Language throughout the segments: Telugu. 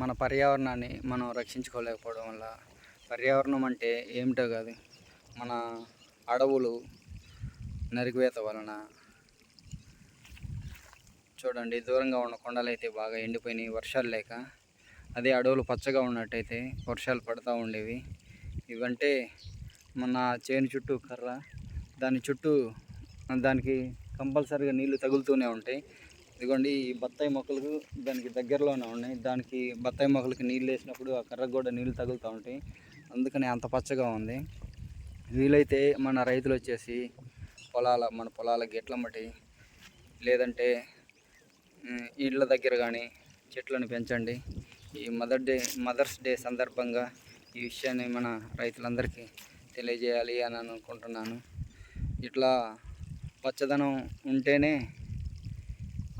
మన పర్యావరణాన్ని మనం రక్షించుకోలేకపోవడం వల్ల పర్యావరణం అంటే ఏమిటో కాదు. మన అడవులు నరికివేత వలన చూడండి దూరంగా ఉన్న కొండలు అయితే బాగా ఎండిపోయినాయి వర్షాలు లేక. అదే అడవులు పచ్చగా ఉన్నట్టయితే వర్షాలు పడుతూ ఉండేవి. ఇవంటే మన చేను చుట్టూ కర్ర దాని చుట్టూ దానికి కంపల్సరీగా నీళ్ళు తగులుతూనే ఉంటాయి. ఇదిగోండి ఈ బత్తాయి మొక్కలకు దానికి దగ్గరలోనే ఉన్నాయి. దానికి బత్తాయి మొక్కలకి నీళ్ళు వేసినప్పుడు ఆ కర్రకు కూడా నీళ్ళు తగులుతూ ఉంటాయి. అందుకని అంత పచ్చగా ఉంది. వీలైతే మన రైతులు వచ్చేసి పొలాల మన పొలాల గిట్ల మట్టి లేదంటే ఇళ్ళ దగ్గర కానీ చెట్లను పెంచండి. ఈ మదర్ డే మదర్స్ డే సందర్భంగా ఈ విషయాన్ని మన రైతులందరికీ తెలియజేయాలి అని అనుకుంటున్నాను. ఇట్లా పచ్చదనం ఉంటేనే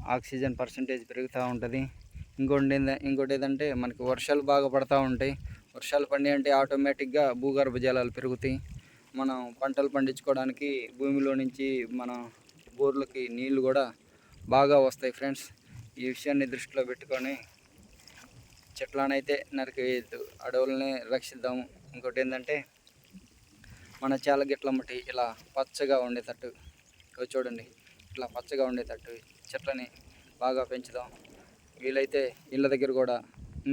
ఆక్సిజన్ పర్సంటేజ్ పెరుగుతూ ఉంటుంది. ఇంకోటి ఇంకోటి ఏదంటే మనకి వర్షాలు బాగా పడతా ఉంటాయి. వర్షాలు పండి అంటే ఆటోమేటిక్గా భూగర్భ జలాలు పెరుగుతాయి. మనం పంటలు పండించుకోవడానికి భూమిలో నుంచి మన బోర్లకి నీళ్ళు కూడా బాగా వస్తాయి ఫ్రెండ్స్. ఈ విషయాన్ని దృష్టిలో పెట్టుకొని చెట్లనైతే నరికివేయద్దు. అడవులనే రక్షిద్దాము. ఇంకోటి ఏంటంటే మన చాలా గిట్ల మట్టి ఇలా పచ్చగా ఉండేటట్టు. చూడండి. ఇట్లా పచ్చగా ఉండేటట్టు చెట్లని బాగా పెంచుదాం. వీలైతే ఇళ్ళ దగ్గర కూడా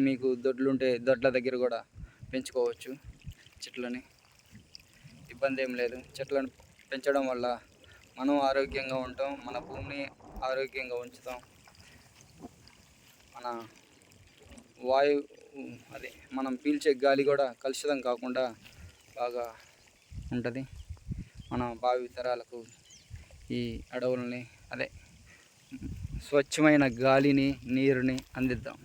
మీకు దొడ్లు ఉంటే దొడ్ల దగ్గర కూడా పెంచుకోవచ్చు చెట్లని. ఇబ్బంది ఏం లేదు. చెట్లను పెంచడం వల్ల మనం ఆరోగ్యంగా ఉంటాం మన భూమిని ఆరోగ్యంగా ఉంచుతాం. మన వాయు అదే మనం పీల్చే గాలి కూడా కలుషితం కాకుండా బాగా ఉంటుంది. మన భావితరాలకు ఈ అడవులని అదే స్వచ్ఛమైన గాలిని నీరుని అందిద్దాం.